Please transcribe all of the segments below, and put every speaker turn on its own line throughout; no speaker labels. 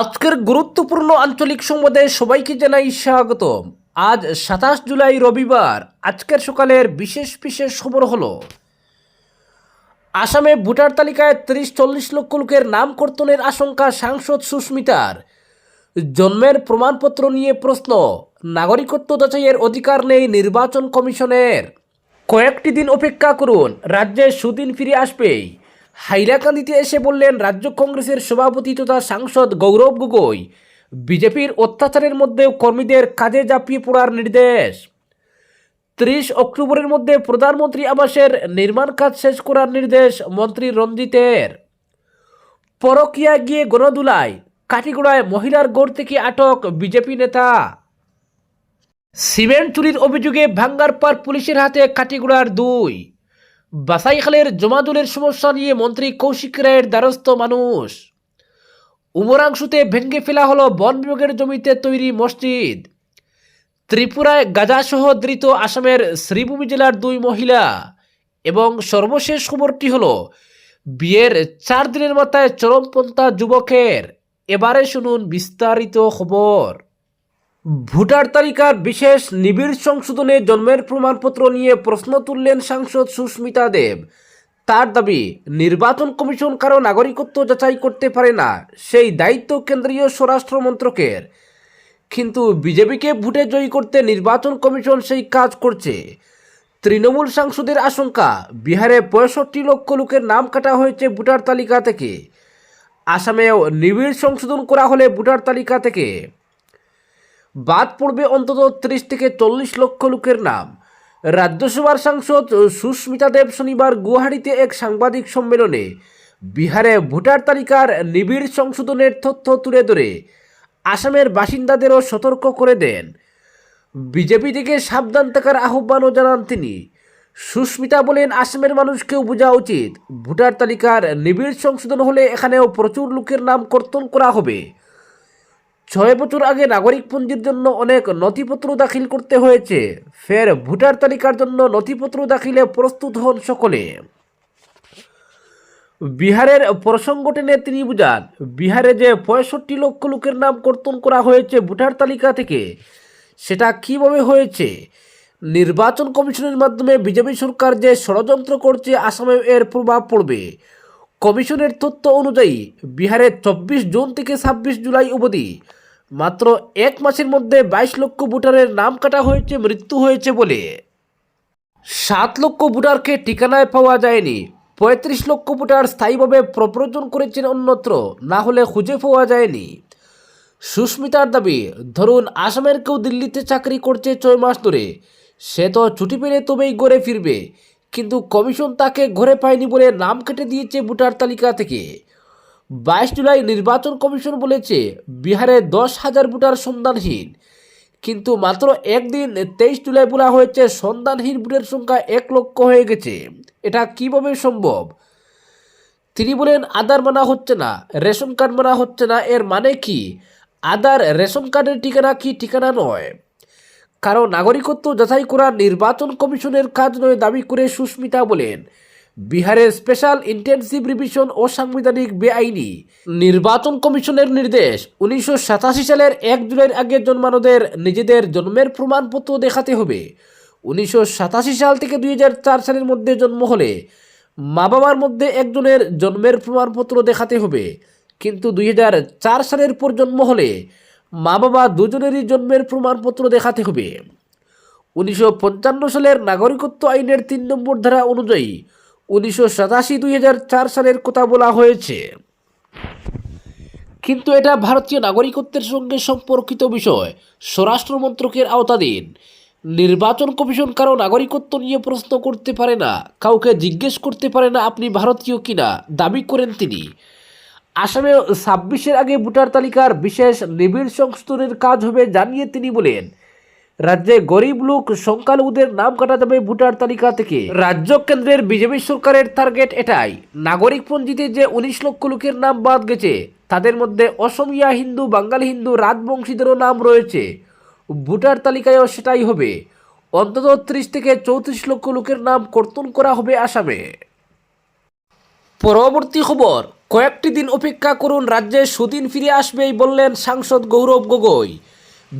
আজকের গুরুত্বপূর্ণ আঞ্চলিক সংবাদে সবাইকে জানাই স্বাগত আজ সাতাশ জুলাই রবিবার আজকের সকালের বিশেষ বিশেষ খবর হলো আসামে ভোটার তালিকায় তিরিশ চল্লিশ লক্ষ লোকের নাম কর্তনের আশঙ্কা সাংসদ সুস্মিতার জন্মের প্রমাণপত্র নিয়ে প্রশ্ন নাগরিকত্ব যাচাইয়ের অধিকার নেই নির্বাচন কমিশনের কয়েকটি দিন অপেক্ষা করুন রাজ্যে সুদিন ফিরে আসবেই হাইলাকান্দিতে এসে বললেন রাজ্য কংগ্রেসের সভাপতি তথা সাংসদ গৌরব গগৈ বিজেপির অত্যাচারের মধ্যেও কর্মীদের কাজে জাপিয়ে পড়ার নির্দেশ ত্রিশ অক্টোবরের মধ্যে প্রধানমন্ত্রী আবাসের নির্মাণ কাজ শেষ করার নির্দেশ মন্ত্রী রঞ্জিতের পরকিয়া গিয়ে গণদুলায় কাটিগড়ায় মহিলার গড় থেকে আটক বিজেপি নেতা সিমেন্ট চুরির অভিযোগে পর পুলিশের হাতে কাটিগুড়ার দুই বাসাইখালের জমাদুলের সমস্যা নিয়ে মন্ত্রী কৌশিক রায়ের দ্বারস্থ মানুষ উমরাংশুতে ভেঙে ফেলা হলো বন বিভাগের জমিতে তৈরি মসজিদ ত্রিপুরায় গাজাসহ ধৃত আসামের শ্রীভূমি জেলার দুই মহিলা এবং সর্বশেষ খবরটি হল বিয়ের চার দিনের মাথায় চরমপন্থা যুবকের এবারে শুনুন বিস্তারিত খবর ভোটার তালিকার বিশেষ নিবিড় সংশোধনে জন্মের প্রমাণপত্র নিয়ে প্রশ্ন তুললেন সাংসদ সুস্মিতা দেব তার দাবি নির্বাচন কমিশন কারো নাগরিকত্ব যাচাই করতে পারে না সেই দায়িত্ব কেন্দ্রীয় স্বরাষ্ট্র মন্ত্রকের কিন্তু বিজেপিকে ভোটে জয়ী করতে নির্বাচন কমিশন সেই কাজ করছে তৃণমূল সাংসদের আশঙ্কা বিহারে পঁয়ষট্টি লক্ষ লোকের নাম কাটা হয়েছে ভোটার তালিকা থেকে আসামেও নিবিড় সংশোধন করা হলে ভোটার তালিকা থেকে বাদ পড়বে অন্তত ত্রিশ থেকে চল্লিশ লক্ষ লোকের নাম রাজ্যসভার সাংসদ সুস্মিতা দেব শনিবার গুয়াহাটিতে এক সাংবাদিক সম্মেলনে বিহারে ভোটার তালিকার নিবিড় সংশোধনের তথ্য তুলে ধরে আসামের বাসিন্দাদেরও সতর্ক করে দেন বিজেপি থেকে সাবধান থাকার আহ্বানও জানান তিনি সুস্মিতা বলেন আসামের মানুষকেও বোঝা উচিত ভোটার তালিকার নিবিড় সংশোধন হলে এখানেও প্রচুর লোকের নাম কর্তন করা হবে ছয় বছর আগে নাগরিক নাগরিকপঞ্জির জন্য অনেক নথিপত্র দাখিল করতে হয়েছে ফের ভোটার তালিকার জন্য নথিপত্র দাখিলে প্রস্তুত হন সকলে বিহারের প্রসঙ্গটেনে তিনি বুঝান বিহারে যে পঁয়ষট্টি লক্ষ লোকের নাম কর্তন করা হয়েছে ভোটার তালিকা থেকে সেটা কিভাবে হয়েছে নির্বাচন কমিশনের মাধ্যমে বিজেপি সরকার যে ষড়যন্ত্র করছে আসামে এর প্রভাব পড়বে কমিশনের তথ্য অনুযায়ী বিহারে চব্বিশ জুন থেকে ছাব্বিশ জুলাই অবধি মাত্র এক মাসের মধ্যে বাইশ লক্ষ ভোটারের নাম কাটা হয়েছে মৃত্যু হয়েছে বলে সাত লক্ষ ভোটারকে ঠিকানায় পাওয়া যায়নি পঁয়ত্রিশ লক্ষ ভোটার স্থায়ীভাবে প্রব্রজন করেছেন অন্যত্র না হলে খুঁজে পাওয়া যায়নি সুস্মিতার দাবি ধরুন আসামের কেউ দিল্লিতে চাকরি করছে ছয় মাস ধরে সে তো ছুটি পেলে তবেই ঘরে ফিরবে কিন্তু কমিশন তাকে ঘরে পায়নি বলে নাম কেটে দিয়েছে ভোটার তালিকা থেকে বাইশ জুলাই নির্বাচন কমিশন বলেছে বিহারে দশ হাজার ভোটার সন্ধানহীন কিন্তু মাত্র একদিন তেইশ জুলাই বলা হয়েছে সন্ধানহীন ভোটের সংখ্যা এক লক্ষ হয়ে গেছে এটা কিভাবে সম্ভব তিনি বলেন আধার মানা হচ্ছে না রেশন কার্ড মানা হচ্ছে না এর মানে কি আধার রেশন কার্ডের ঠিকানা কি ঠিকানা নয় কারণ নাগরিকত্ব যাচাই করা নির্বাচন কমিশনের কাজ নয় দাবি করে সুস্মিতা বলেন বিহারের স্পেশাল ইন্টেনসিভ রিভিশন ও সাংবিধানিক বেআইনি নির্বাচন কমিশনের নির্দেশ উনিশশো সালের এক জুলাইয়ের আগে জন্মানোদের নিজেদের জন্মের প্রমাণপত্র দেখাতে হবে উনিশশো সাল থেকে দুই সালের মধ্যে জন্ম হলে মা বাবার মধ্যে একজনের জন্মের প্রমাণপত্র দেখাতে হবে কিন্তু দুই সালের পর জন্ম হলে মা বাবা দুজনেরই জন্মের প্রমাণপত্র দেখাতে হবে উনিশশো সালের নাগরিকত্ব আইনের তিন নম্বর ধারা অনুযায়ী উনিশশো সাতাশি দুই হাজার চার সালের কথা বলা হয়েছে কিন্তু এটা ভারতীয় নাগরিকত্বের সঙ্গে সম্পর্কিত বিষয় স্বরাষ্ট্র মন্ত্রকের আওতাধীন নির্বাচন কমিশন কারো নাগরিকত্ব নিয়ে প্রশ্ন করতে পারে না কাউকে জিজ্ঞেস করতে পারে না আপনি ভারতীয় কিনা দাবি করেন তিনি আসামে ছাব্বিশের আগে ভোটার তালিকার বিশেষ নিবিড় সংশোধনের কাজ হবে জানিয়ে তিনি বলেন রাজ্যে গরিব লোক সংখ্যালঘুদের নাম কাটা যাবে ভোটার তালিকা থেকে রাজ্য কেন্দ্রের বিজেপি সরকারের টার্গেট এটাই নাগরিক পঞ্জিতে যে উনিশ লক্ষ লোকের নাম বাদ গেছে তাদের মধ্যে অসমিয়া হিন্দু বাঙালি হিন্দু রাজবংশীদেরও নাম রয়েছে ভোটার তালিকায়ও সেটাই হবে অন্তত ত্রিশ থেকে চৌত্রিশ লক্ষ লোকের নাম কর্তন করা হবে আসামে পরবর্তী খবর কয়েকটি দিন অপেক্ষা করুন রাজ্যে সুদিন ফিরে আসবেই বললেন সাংসদ গৌরব গগৈ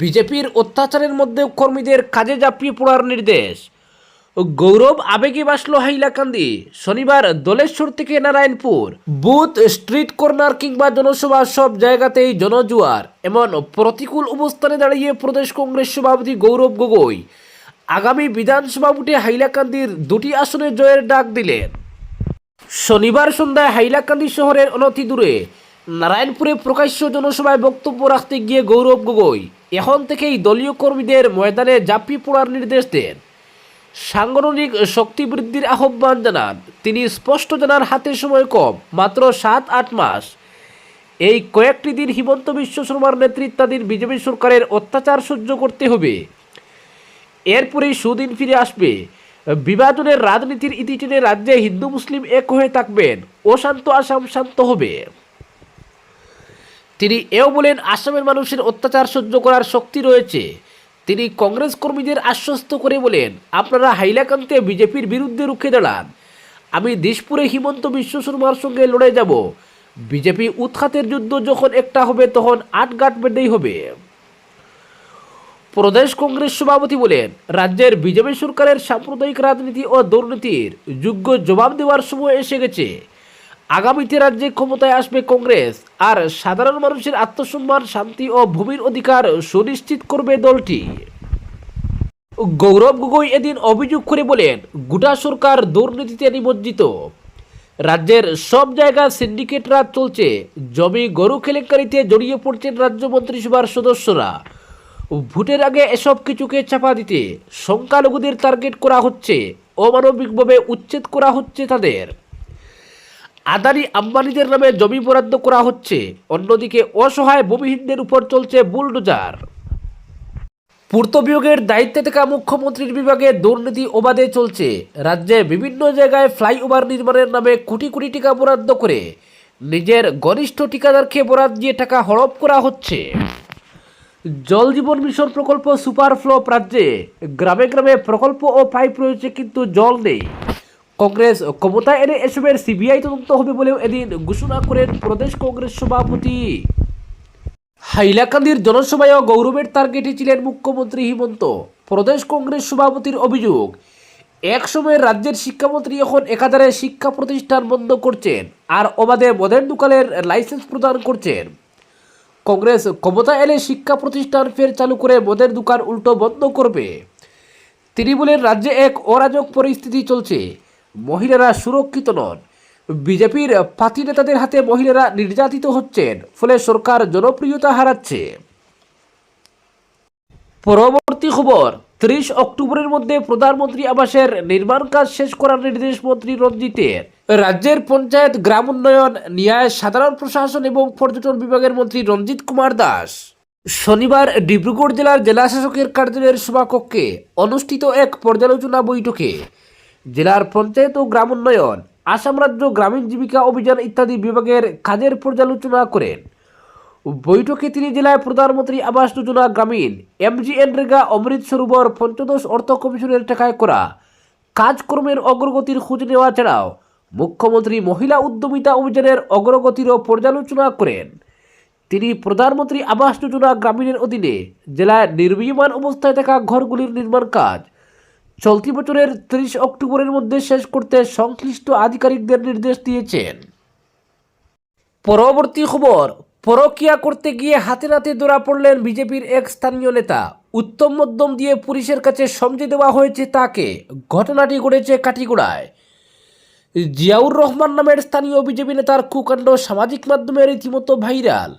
বিজেপির অত্যাচারের মধ্যে কর্মীদের কাজে ঝাঁপিয়ে পড়ার নির্দেশ গৌরব আবেগে বাসল হাইলাকান্দি শনিবার দলেশ্বর থেকে নারায়ণপুর বুথ স্ট্রিট কর্নার কিংবা জনসভা সব জায়গাতেই জনজুয়ার এমন প্রতিকূল অবস্থানে দাঁড়িয়ে প্রদেশ কংগ্রেস সভাপতি গৌরব গগৈ আগামী বিধানসভা ভোটে হাইলাকান্দির দুটি আসনে জয়ের ডাক দিলেন শনিবার সন্ধ্যায় হাইলাকান্দি শহরের অনতি দূরে নারায়ণপুরে প্রকাশ্য জনসভায় বক্তব্য রাখতে গিয়ে গৌরব গগৈ এখন থেকেই দলীয় কর্মীদের ময়দানে জাপি পড়ার নির্দেশ দেন সাংগঠনিক শক্তি বৃদ্ধির আহ্বান জানান তিনি স্পষ্ট জানার হাতে সময় কম মাত্র সাত আট মাস এই কয়েকটি দিন হিমন্ত বিশ্ব শর্মার নেতৃত্বাধীন বিজেপি সরকারের অত্যাচার সহ্য করতে হবে এরপরেই সুদিন ফিরে আসবে বিভাজনের রাজনীতির ইতি রাজ্যে হিন্দু মুসলিম এক হয়ে থাকবেন অশান্ত আসাম শান্ত হবে তিনি এও বলেন আসামের মানুষের অত্যাচার সহ্য করার শক্তি রয়েছে তিনি কংগ্রেস কর্মীদের আশ্বস্ত করে বলেন আপনারা হাইলাকান্তে বিজেপির বিরুদ্ধে রুখে দাঁড়ান আমি দিশপুরে হিমন্ত বিশ্ব শর্মার সঙ্গে লড়ে যাব বিজেপি উৎখাতের যুদ্ধ যখন একটা হবে তখন আটগাট বেঁধেই হবে প্রদেশ কংগ্রেস সভাপতি বলেন রাজ্যের বিজেপি সরকারের সাম্প্রদায়িক রাজনীতি ও দুর্নীতির যোগ্য জবাব দেওয়ার সময় এসে গেছে আগামীতে রাজ্যে ক্ষমতায় আসবে কংগ্রেস আর সাধারণ মানুষের আত্মসম্মান শান্তি ও ভূমির অধিকার সুনিশ্চিত করবে দলটি গৌরব গগৈ এদিন অভিযোগ করে বলেন গোটা সরকার দুর্নীতিতে নিমজ্জিত রাজ্যের সব জায়গা সিন্ডিকেট চলছে জমি গরু কেলেঙ্কারিতে জড়িয়ে পড়ছেন রাজ্য মন্ত্রিসভার সদস্যরা ভোটের আগে এসব কিছুকে চাপা দিতে সংখ্যালঘুদের টার্গেট করা হচ্ছে অমানবিকভাবে উচ্ছেদ করা হচ্ছে তাদের আদানি আম্বানিদের নামে জমি বরাদ্দ করা হচ্ছে অন্যদিকে অসহায় ভূমিহীনদের উপর চলছে বুলডোজার পূর্ত বিভাগের দায়িত্বে থাকা মুখ্যমন্ত্রীর বিভাগে দুর্নীতি অবাধে চলছে রাজ্যে বিভিন্ন জায়গায় ফ্লাইওভার নির্মাণের নামে কোটি কোটি টাকা বরাদ্দ করে নিজের ঘনিষ্ঠ ঠিকাদারকে বরাদ দিয়ে টাকা হড়প করা হচ্ছে জল জীবন মিশন প্রকল্প সুপার ফ্লপ রাজ্যে গ্রামে গ্রামে প্রকল্প ও পাইপ রয়েছে কিন্তু জল নেই কংগ্রেস ক্ষমতায় এনে এসবের সিবিআই তদন্ত হবে বলেও এদিন ঘোষণা করেন প্রদেশ কংগ্রেস সভাপতি হাইলাকান্দির জনসভায়ও গৌরবের টার্গেটে ছিলেন মুখ্যমন্ত্রী হিমন্ত প্রদেশ কংগ্রেস সভাপতির অভিযোগ এক সময় রাজ্যের শিক্ষামন্ত্রী এখন একাধারে শিক্ষা প্রতিষ্ঠান বন্ধ করছেন আর অবাধে মদের দোকানের লাইসেন্স প্রদান করছেন কংগ্রেস ক্ষমতা এলে শিক্ষা প্রতিষ্ঠান ফের চালু করে মদের দোকান উল্টো বন্ধ করবে তিনি বলেন রাজ্যে এক অরাজক পরিস্থিতি চলছে মহিলারা সুরক্ষিত নন বিজেপির পাতি নেতাদের হাতে মহিলারা নির্যাতিত হচ্ছেন ফলে সরকার জনপ্রিয়তা হারাচ্ছে পরবর্তী খবর ত্রিশ অক্টোবরের মধ্যে প্রধানমন্ত্রী আবাসের নির্মাণ কাজ শেষ করার নির্দেশ মন্ত্রী রঞ্জিতের রাজ্যের পঞ্চায়েত গ্রাম উন্নয়ন ন্যায় সাধারণ প্রশাসন এবং পর্যটন বিভাগের মন্ত্রী রঞ্জিত কুমার দাস শনিবার ডিব্রুগড় জেলার জেলাশাসকের কার্যালয়ের সভাকক্ষে অনুষ্ঠিত এক পর্যালোচনা বৈঠকে জেলার পঞ্চায়েত ও গ্রাম উন্নয়ন আসাম রাজ্য গ্রামীণ জীবিকা অভিযান ইত্যাদি বিভাগের কাজের পর্যালোচনা করেন বৈঠকে তিনি জেলায় প্রধানমন্ত্রী আবাস যোজনা গ্রামীণ এমজিএনরেগা অমৃত সরোবর পঞ্চদশ অর্থ কমিশনের টাকায় করা কাজকর্মের অগ্রগতির খোঁজ নেওয়া ছাড়াও মুখ্যমন্ত্রী মহিলা উদ্যমিতা অভিযানের অগ্রগতিরও পর্যালোচনা করেন তিনি প্রধানমন্ত্রী আবাস যোজনা গ্রামীণের অধীনে জেলায় নির্বিমান অবস্থায় থাকা ঘরগুলির নির্মাণ কাজ চলতি বছরের তিরিশ অক্টোবরের মধ্যে শেষ করতে সংশ্লিষ্ট আধিকারিকদের নির্দেশ দিয়েছেন পরবর্তী খবর পরকিয়া করতে গিয়ে হাতে নাতে ধরা পড়লেন বিজেপির এক স্থানীয় নেতা উত্তম মধ্যম দিয়ে পুলিশের কাছে সমঝে দেওয়া হয়েছে তাকে ঘটনাটি ঘটেছে কাটিগুড়ায় জিয়াউর রহমান নামের স্থানীয় বিজেপি নেতার কুকাণ্ড সামাজিক মাধ্যমে রীতিমতো ভাইরাল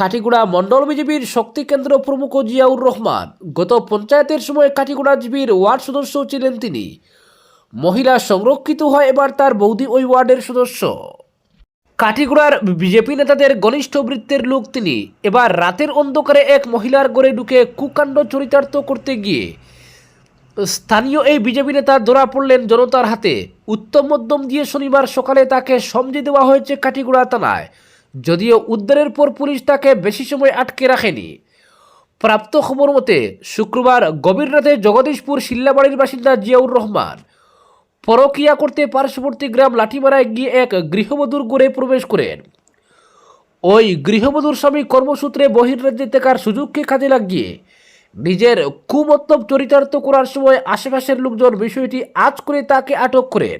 কাটিগুড়া মণ্ডল বিজেপির শক্তি কেন্দ্র প্রমুখ জিয়াউর রহমান গত পঞ্চায়েতের সময় কাটিগুড়া জিবির ওয়ার্ড সদস্য ছিলেন তিনি মহিলা সংরক্ষিত হয় এবার তার বৌদি ওই ওয়ার্ডের সদস্য কাটিগুড়ার বিজেপি নেতাদের ঘনিষ্ঠ বৃত্তের লোক তিনি এবার রাতের অন্ধকারে এক মহিলার গড়ে ঢুকে কুকাণ্ড চরিতার্থ করতে গিয়ে স্থানীয় এই বিজেপি নেতা ধরা পড়লেন জনতার হাতে উত্তম মধ্যম দিয়ে শনিবার সকালে তাকে সমঝে দেওয়া হয়েছে কাটিগুড়া থানায় যদিও উদ্ধারের পর পুলিশ তাকে বেশি সময় আটকে রাখেনি প্রাপ্ত খবর মতে শুক্রবার গভীর রাতে জগদীশপুর শিল্লাবাড়ির বাসিন্দা জিয়াউর রহমান পরকিয়া করতে পার্শ্ববর্তী গ্রাম লাঠিমারায় গিয়ে এক গৃহবধূর গড়ে প্রবেশ করেন ওই গৃহবধূর স্বামী কর্মসূত্রে বহির্রাজ্যে থাকার সুযোগকে কাজে লাগিয়ে নিজের কুমত্তব চরিতার্থ করার সময় আশেপাশের লোকজন বিষয়টি আজ করে তাকে আটক করেন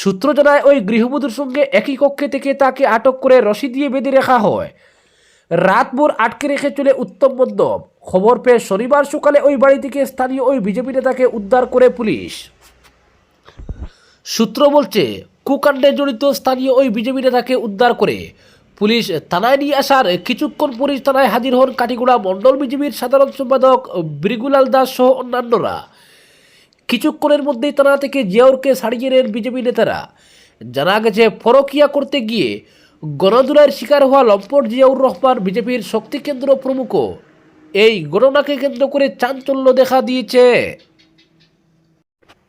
সূত্র জানায় ওই গৃহবধূর সঙ্গে একই কক্ষে থেকে তাকে আটক করে রশি দিয়ে বেঁধে রাখা হয় রাতভর আটকে রেখে চলে উত্তম মধ্যম খবর পেয়ে শনিবার সকালে ওই বাড়ি থেকে স্থানীয় ওই বিজেপি নেতাকে উদ্ধার করে পুলিশ সূত্র বলছে কুকাণ্ডে জড়িত স্থানীয় ওই বিজেপি নেতাকে উদ্ধার করে পুলিশ থানায় নিয়ে আসার কিছুক্ষণ পুলিশ থানায় হাজির হন কাটিগুড়া মণ্ডল বিজেপির সাধারণ সম্পাদক ব্রিগুলাল দাস সহ অন্যান্যরা কিছুক্ষণের মধ্যেই তারা থেকে জিয়াউরকে নেন বিজেপি নেতারা জানা গেছে ফরকিয়া করতে গিয়ে গণদুলার শিকার হওয়া লম্পট জিয়াউর রহমান বিজেপির শক্তি কেন্দ্র প্রমুখ এই গণনাকে কেন্দ্র করে চাঞ্চল্য দেখা দিয়েছে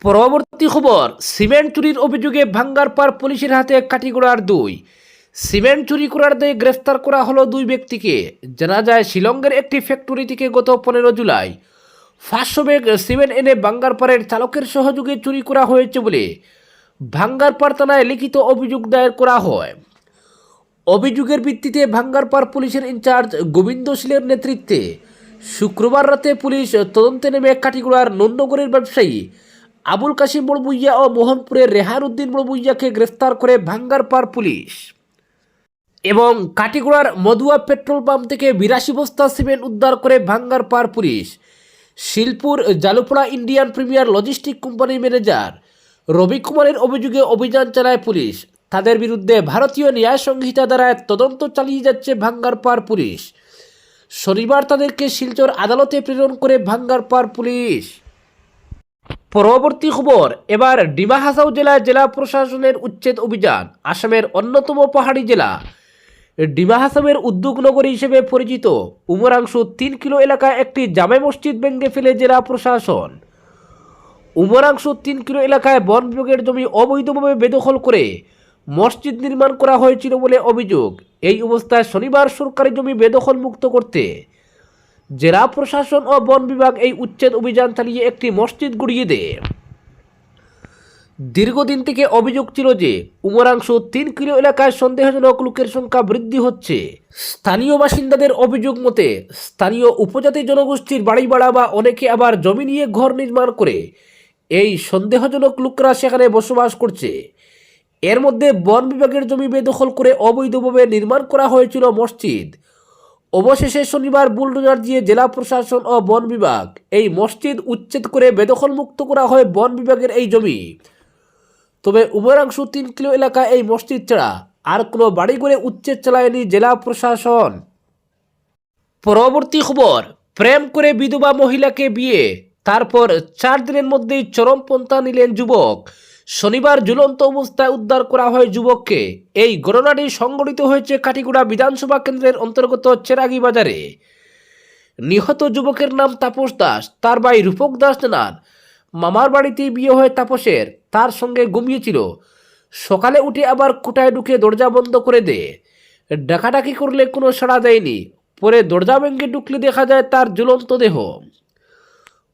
পরবর্তী খবর সিমেন্ট চুরির অভিযোগে পর পুলিশের হাতে কাটিগোড়ার দুই সিমেন্ট চুরি করার দিয়ে গ্রেফতার করা হলো দুই ব্যক্তিকে জানা যায় শিলংয়ের একটি ফ্যাক্টরি থেকে গত পনেরো জুলাই পাঁচশো ব্যাগ সিমেন্ট এনে বাঙ্গারপাড়ের চালকের সহযোগে চুরি করা হয়েছে বলে ভাঙ্গারপাড় থানায় লিখিত অভিযোগ দায়ের করা হয় অভিযোগের ভিত্তিতে ভাঙ্গারপাড় পুলিশের ইনচার্জ গোবিন্দ শীলের নেতৃত্বে শুক্রবার রাতে পুলিশ তদন্তে নেমে কাটিগুড়ার নন্দগরের ব্যবসায়ী আবুল কাশিম বড়বুইয়া ও মোহনপুরের রেহার উদ্দিন বড়বুইয়াকে গ্রেফতার করে ভাঙ্গারপাড় পুলিশ এবং কাটিগুড়ার মদুয়া পেট্রোল পাম্প থেকে বিরাশি বস্তা সিমেন্ট উদ্ধার করে Bhangarpar police Shilpur Jalupara Indian premier logistic কোম্পানির ম্যানেজার রবি কুমারের অভিযোগে অভিযান চালায় পুলিশ তাদের বিরুদ্ধে ভারতীয় ন্যায় সংহিতা দ্বারা তদন্ত চালিয়ে যাচ্ছে ভাঙ্গারপাড় পুলিশ শনিবার তাদেরকে শিলচর আদালতে প্রেরণ করে ভাঙ্গারপাড় পুলিশ পরবর্তী খবর এবার ডিমা হাসাও জেলায় জেলা প্রশাসনের উচ্ছেদ অভিযান আসামের অন্যতম পাহাড়ি জেলা ডিমা হাসামের উদ্যোগ নগরী হিসেবে পরিচিত উমরাংশ তিন কিলো এলাকায় একটি জামে মসজিদ ভেঙে ফেলে জেলা প্রশাসন উমরাংশ তিন কিলো এলাকায় বন বিভাগের জমি অবৈধভাবে বেদখল করে মসজিদ নির্মাণ করা হয়েছিল বলে অভিযোগ এই অবস্থায় শনিবার সরকারি জমি বেদখল মুক্ত করতে জেলা প্রশাসন ও বন বিভাগ এই উচ্ছেদ অভিযান চালিয়ে একটি মসজিদ গুড়িয়ে দেয় দীর্ঘদিন থেকে অভিযোগ ছিল যে উমরাংশ তিন কিলো এলাকায় সন্দেহজনক লোকের সংখ্যা বৃদ্ধি হচ্ছে স্থানীয় বাসিন্দাদের অভিযোগ মতে স্থানীয় উপজাতি জনগোষ্ঠীর বাড়ি ভাড়া বা অনেকে আবার জমি নিয়ে ঘর নির্মাণ করে এই সন্দেহজনক লোকরা সেখানে বসবাস করছে এর মধ্যে বন বিভাগের জমি বেদখল করে অবৈধভাবে নির্মাণ করা হয়েছিল মসজিদ অবশেষে শনিবার বুলডোজার দিয়ে জেলা প্রশাসন ও বন বিভাগ এই মসজিদ উচ্ছেদ করে বেদখলমুক্ত করা হয় বন বিভাগের এই জমি তবে উমরাংশু তিন কিলো এলাকায় এই মসজিদ ছাড়া আর কোনো বাড়ি করে উচ্ছেদ চালায়নি জেলা প্রশাসন পরবর্তী খবর প্রেম করে বিধবা মহিলাকে বিয়ে তারপর চার দিনের মধ্যেই চরমপন্থা নিলেন যুবক শনিবার ঝুলন্ত অবস্থায় উদ্ধার করা হয় যুবককে এই ঘটনাটি সংঘটিত হয়েছে কাটিগুড়া বিধানসভা কেন্দ্রের অন্তর্গত চেরাগি বাজারে নিহত যুবকের নাম তাপস দাস তার ভাই রূপক দাস জানান মামার বাড়িতেই বিয়ে হয় তাপসের তার সঙ্গে ঘুমিয়েছিল সকালে উঠে আবার কোটায় ঢুকে দরজা বন্ধ করে দে ডাকাডাকি করলে কোনো সাড়া দেয়নি পরে দরজা ভেঙ্গে ঢুকলে দেখা যায় তার জ্বলন্ত দেহ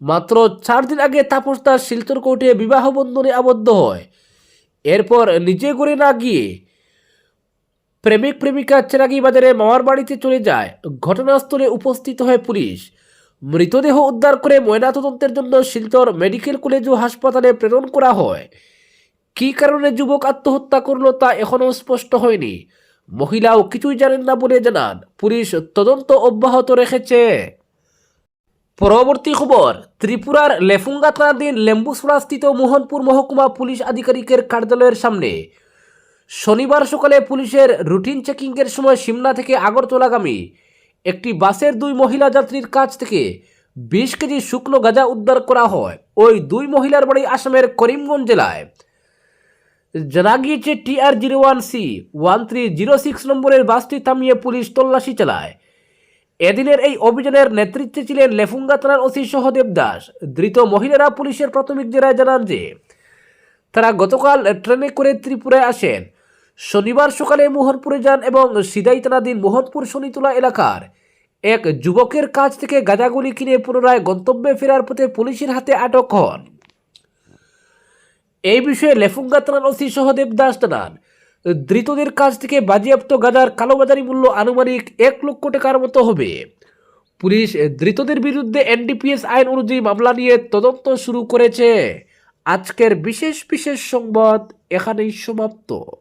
মাত্র চার দিন আগে তাপস তার শিলচর কোর্টে বিবাহ বন্ধনে আবদ্ধ হয় এরপর নিজে করে না গিয়ে প্রেমিক প্রেমিকা চেরাগি বাজারে মামার বাড়িতে চলে যায় ঘটনাস্থলে উপস্থিত হয় পুলিশ মৃতদেহ উদ্ধার করে ময়নাতদন্তের জন্য শিলচর মেডিকেল কলেজ ও হাসপাতালে প্রেরণ করা হয় কি কারণে যুবক আত্মহত্যা করল তা এখনও স্পষ্ট হয়নি মহিলাও কিছুই জানেন না বলে জানান পুলিশ তদন্ত অব্যাহত রেখেছে পরবর্তী খবর ত্রিপুরার লেফুঙ্গা থানাধীন স্থিত মোহনপুর মহকুমা পুলিশ আধিকারিকের কার্যালয়ের সামনে শনিবার সকালে পুলিশের রুটিন চেকিংয়ের সময় সিমলা থেকে আগরতলাগামী একটি বাসের দুই মহিলা যাত্রীর কাছ থেকে বিশ কেজি শুকনো গাঁজা উদ্ধার করা হয় ওই দুই মহিলার বাড়ি আসামের করিমগঞ্জ জেলায় জানা গিয়েছে TR zero one C one three zero six নম্বরের বাসটি থামিয়ে পুলিশ তল্লাশি চালায় এদিনের এই অভিযানের নেতৃত্বে ছিলেন লেফুঙ্গা থানার ওসি সহদেব দাস ধৃত মহিলারা পুলিশের প্রাথমিক জেরায় জানান যে তারা গতকাল ট্রেনে করে ত্রিপুরায় আসেন শনিবার সকালে মোহনপুরে যান এবং সিদাইতানাধীন মোহনপুর শনিতলা এলাকার এক যুবকের কাছ থেকে গাঁজাগুলি কিনে পুনরায় গন্তব্যে ফেরার পথে পুলিশের হাতে আটক হন এই বিষয়ে লেফুঙ্গা থানার ওসি সহদেব দাস জানান ধৃতদের কাছ থেকে বাজেয়াপ্ত গাঁজার কালোবাজারি মূল্য আনুমানিক এক লক্ষ টাকার মতো হবে পুলিশ ধৃতদের বিরুদ্ধে এনডিপিএস আইন অনুযায়ী মামলা নিয়ে তদন্ত শুরু করেছে আজকের বিশেষ বিশেষ সংবাদ এখানেই সমাপ্ত